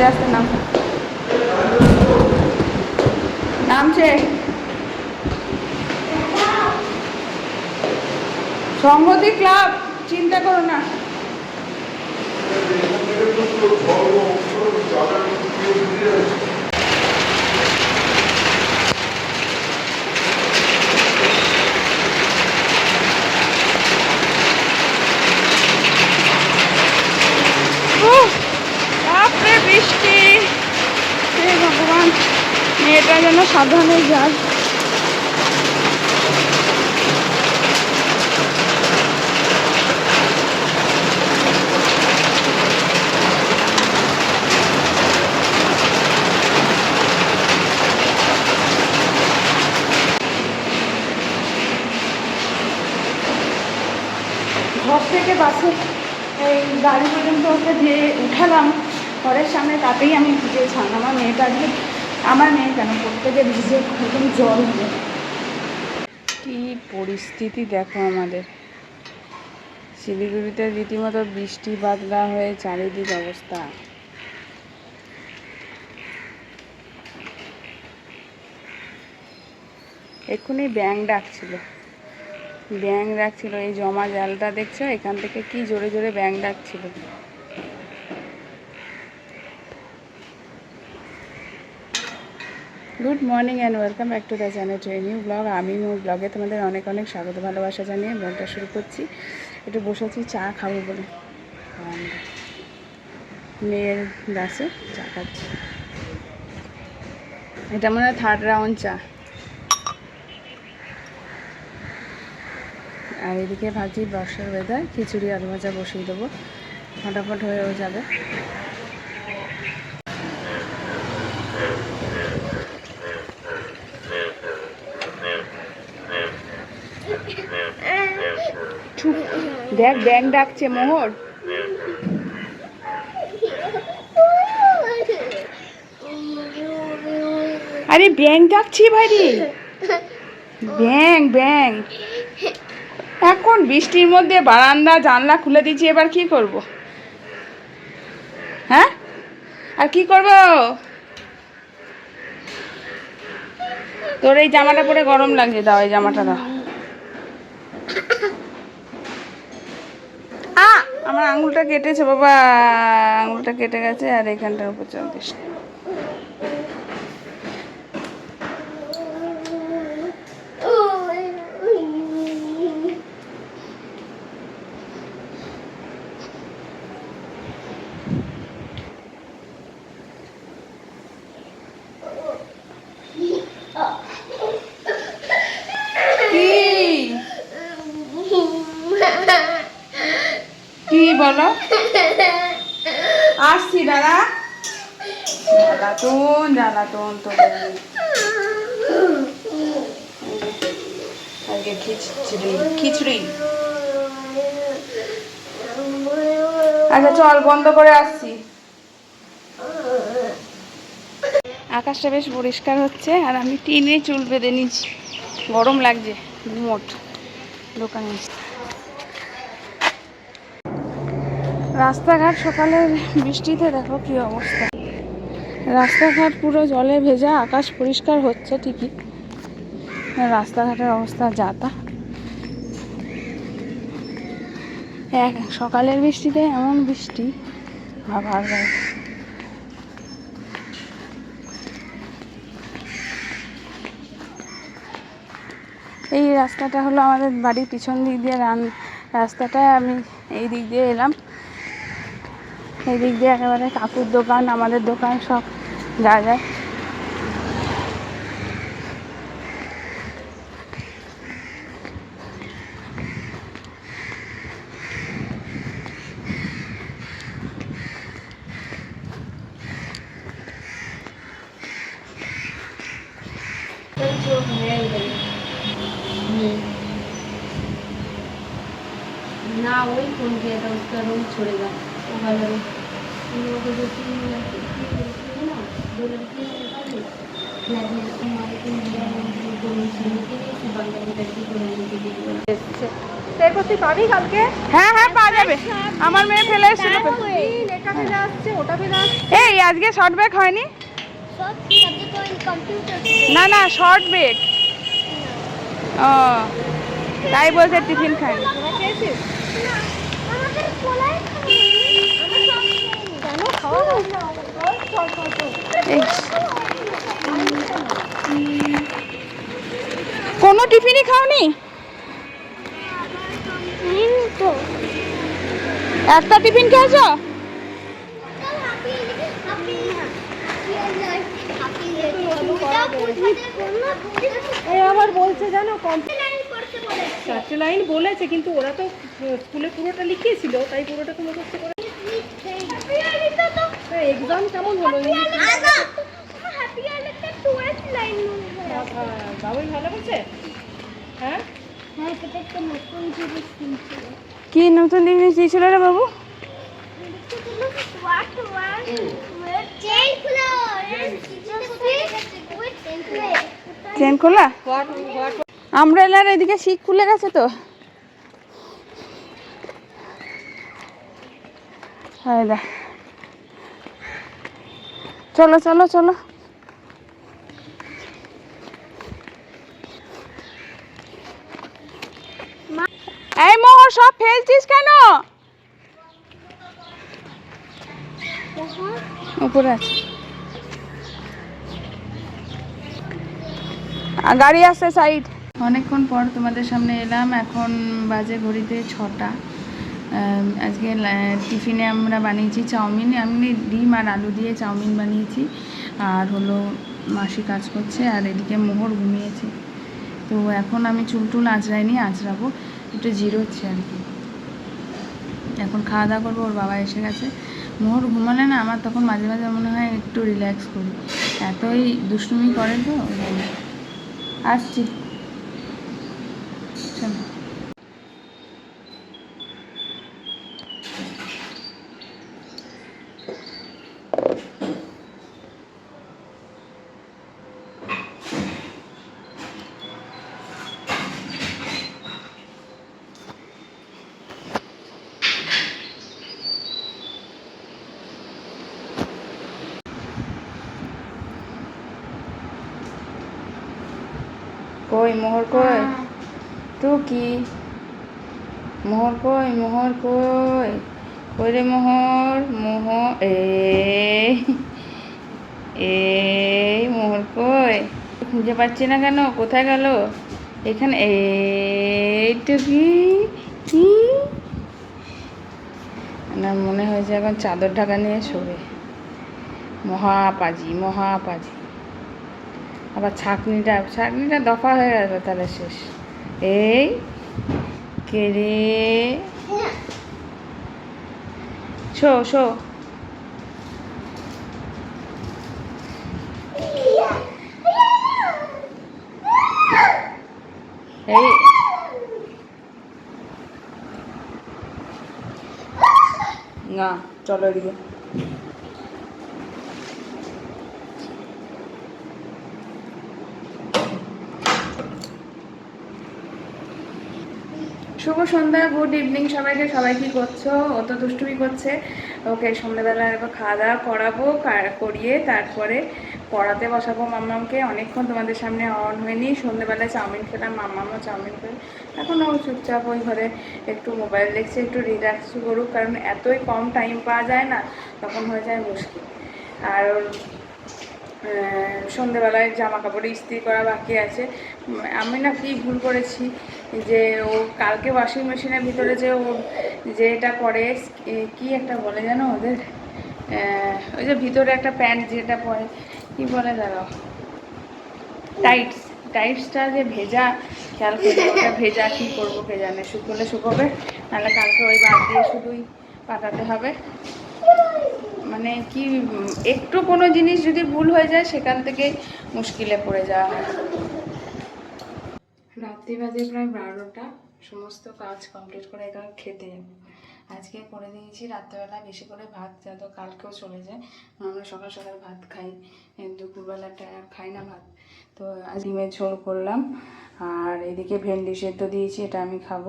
আস্তে আস্তে নাম। নামছে সংহতি ক্লাব চিন্তা করো না উফ, বাপরে বৃষ্টি হে ভগবান মেয়েটা যেন সাবধানে যায় ঘর থেকে বাসে এই গাড়ি পর্যন্ত ওকে যে উঠালাম। ঘরের সামনে তাতেই আমি ভিজেছিলাম আমার মেয়েটা আজকে, আমার মেয়ে কেন প্রত্যেকে ভিজে একদম জল হয়ে কি পরিস্থিতি দেখো আমাদের। শিলিগুড়িতে রীতিমতো বৃষ্টি বাদলা হয়ে চারিদিক অবস্থা। এক্ষুনি ব্যাং ডাকছিল। ব্যাং ডাকছিল, এই জমা জালটা দেখছ? এখান থেকে কি জোরে জোরে ব্যাং ডাকছিল? Good morning and welcome back to the channel to new vlog আমি ব্লগে তোমাদের অনেক অনেক স্বাগত, ভালোবাসা জানিয়ে ব্লগটা শুরু করছি। একটু বসেছি চা খাব বলে। মেয়ের গাছে চা খাচ্ছি। এটা মনে হয় থার্ড রাউন্ড চা। আর এদিকে ভাবছি বর্ষার ওয়েদার খিচুড়ি, আলু ভাজা বসিয়ে দেবো। ফটাফট হয়েও যাবে। দেখ ব্যাং ডাকছে, মোহর। আরে ব্যাং ডাকছি ভাইরে ব্যাং ব্যাং এখন বৃষ্টির মধ্যে বারান্দা, জানলা খুলে দিচ্ছি এবার কি করব? হ্যাঁ? আর কি করব? তোর এই জামাটা পরে গরম লাগছে, দাও এই জামাটা দাও। আমার আঙুলটা কেটেছে, বাবা, আঙুলটা কেটে গেছে আর এখানটার উপর চলতিস কি কি বলো আসছি দাদা জ্বালাতন জ্বালাতন তো আগে খিচড়ি খিচড়ি আচ্ছা চল বন্ধ করে আসছি আকাশটা বেশ পরিষ্কার হচ্ছে, আর আমি টিনে চুল বেঁধে নিচ্ছি। গরম লাগছে মোট দোকানে। রাস্তাঘাট সকালের বৃষ্টিতে দেখো কি অবস্থা। রাস্তাঘাট পুরো জলে ভেজা, আকাশ পরিষ্কার হচ্ছে ঠিকই। রাস্তাঘাটের অবস্থা যাতা এক, সকালের বৃষ্টিতে এমন বৃষ্টি ভাবার গায়ে এই রাস্তাটা হলো আমাদের বাড়ির পিছন দিক দিয়ে রান রাস্তাটায় আমি এই দিক দিয়ে এলাম। এই দিক দিয়ে একেবারে কাকুর দোকান, আমাদের দোকান সব যা যায় ना वही फोन किया था उसका रूम छोड़ेगा वो वाला रूम কালকে হ্যাঁ হ্যাঁ পাওয়া যাবে। আমার মেয়ে ফেলে এই, আজকে শর্ট ব্রেক হয়নি? না না শর্ট ব্রেক ও, তাই বলছে টিফিন কেন খাওয়া কোনো টিফিনই খাওনি? একটা টিফিন খেয়েছো? আবার বলছে জানো লাইন করতে চারটে লাইন বলেছে কিন্তু ওরা তো স্কুলে পুরোটা লিখিয়েছিল তাই পুরোটা তো মুখস্থ করে কি নতুন জিনিস দিয়েছিল রে বাবু? চেন খোলা? হোয়াট আমব্রেলার এদিকে শিক খুলে গেছে তো হয় দেখ চলো চলো চলো। এই সব ফেলছিস কেন? উপরে আছে। গাড়ি আসছে সাইড অনেকক্ষণ পর তোমাদের সামনে এলাম, এখন বাজে ঘড়িতে ছটা। আজকে টিফিনে আমরা বানিয়েছি চাউমিন আমি ডিম আর আলু দিয়ে চাউমিন বানিয়েছি। আর হলো মাসি কাজ করছে, আর এদিকে মোহর ঘুমিয়েছে। তো এখন আমি চুল টুল আঁচড়াইনি, আঁচড়াবো। একটু জিরোচ্ছে আর কি। এখন খাওয়া দাওয়া করব, ওর বাবা এসে গেছে। মোহর ঘুমালে না, আমার তখন মাঝে মাঝে মনে হয় একটু রিল্যাক্স করি। এতই দুষ্টুমি করে তো আসছি। কই মোহর কই? টুকি মোহর কই মোহর কই? কই রে মোহর? মোহর এ এই মোহর কই? খুঁজে পাচ্ছি না কেন? কোথায় গেল? এখানে এই টুকি কি? না মনে হয়েছে এখন চাদর ঢাকা নিয়ে শোবে। মহাপাজি মহাপাজি। আবার ছাকনিটা ছাকনিটা দফা হয়ে গেল তাহলে শেষ। এই, কে রে? শো শো। এই। না, চলো এদিকে। শুভ সন্ধ্যা, গুড ইভিনিং সবাইকে। সবাই কি করছ? ও তো দুষ্টুমি করছে। ওকে সন্ধ্যেবেলা এবার খাওয়া দাওয়া করাবো করিয়ে তারপরে পড়াতে বসাবো মাম্মামকে। অনেকক্ষণ তোমাদের সামনে অন হয়নি। সন্ধ্যেবেলায় চাউমিন খেলাম, মাম্মামও চাউমিন খেলে। এখন ও চুপচাপ ওই ঘরে একটু মোবাইল দেখছে, একটু রিল্যাক্স করুক। কারণ এতই কম টাইম পাওয়া যায় না, তখন হয়ে যায় মুশকিল। আর সন্ধেবেলায় জামা কাপড় ইস্ত্রি করা বাকি আছে। আমি না কি ভুল করেছি? যে ও কালকে ওয়াশিং মেশিনের ভিতরে যে ও যে এটা করে কি একটা বলে জানো ওদের? ওই যে ভিতরে একটা প্যান্ট যেটা পরে, কি বলে দাঁড়াও টাইটস টাইটসটা যে ভেজা, খেয়াল করি, ওটা ভেজা কী করব কে জানে, শুকোলে শুকোবে, নাহলে কালকে ওই বাদ দিয়ে শুধুই পাঠাতে হবে। মানে কি, একটু কোনো জিনিস যদি ভুল হয়ে যায়, সেখান থেকে মুশকিলে পড়ে যাওয়া হয়। রাত্রি বাজে প্রায় বারোটা। সমস্ত কাজ কমপ্লিট করে এখানে খেতে যাব। আজকে করে দিয়েছি রাত্রেবেলা বেশি করে ভাত যাতে কালকেও চলে যায়। আমরা সকাল সকাল ভাত খাই দুপুরবেলাটা খাই না ভাত। তো আজ ডিমের ঝোল করলাম, আর এদিকে ভেন্ডি সেদ্ধ দিয়েছি, এটা আমি খাব।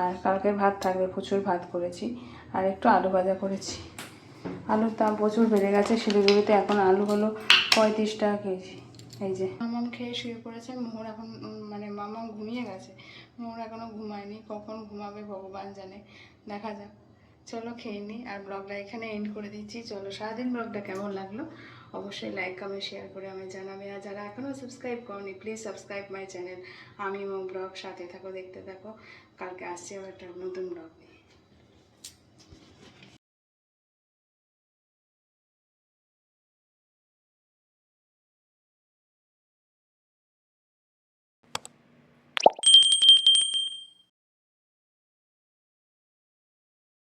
আর কালকের ভাত থাকবে, প্রচুর ভাত করেছি। আর একটু আলু ভাজা করেছি। আলুর দাম প্রচুর বেড়ে গেছে, শিলিগুড়িতে এখন আলু হলো পঁয়ত্রিশ টাকা কেজি। এই যে। মামাম খেয়ে শুয়ে পড়েছে, মোহর এখন মানে মামাম ঘুমিয়ে গেছে। মোহর এখনও ঘুমায়নি, কখন ঘুমাবে ভগবান জানে। দেখা যাক। চলো খেয়ে নিই আর ব্লগটা এখানে এন্ড করে দিচ্ছি। চলো, সারাদিন ব্লগটা কেমন লাগল? অবশ্যই লাইক কমেন্ট শেয়ার করে আমি জানাবে। আর যারা এখনও সাবস্ক্রাইব করনি প্লিজ সাবস্ক্রাইব মাই চ্যানেল আমি এবং ব্লগ, সাথে থাকো, দেখতে থাকো। কালকে আসছি আবার একটা নতুন ব্লগ নিয়ে।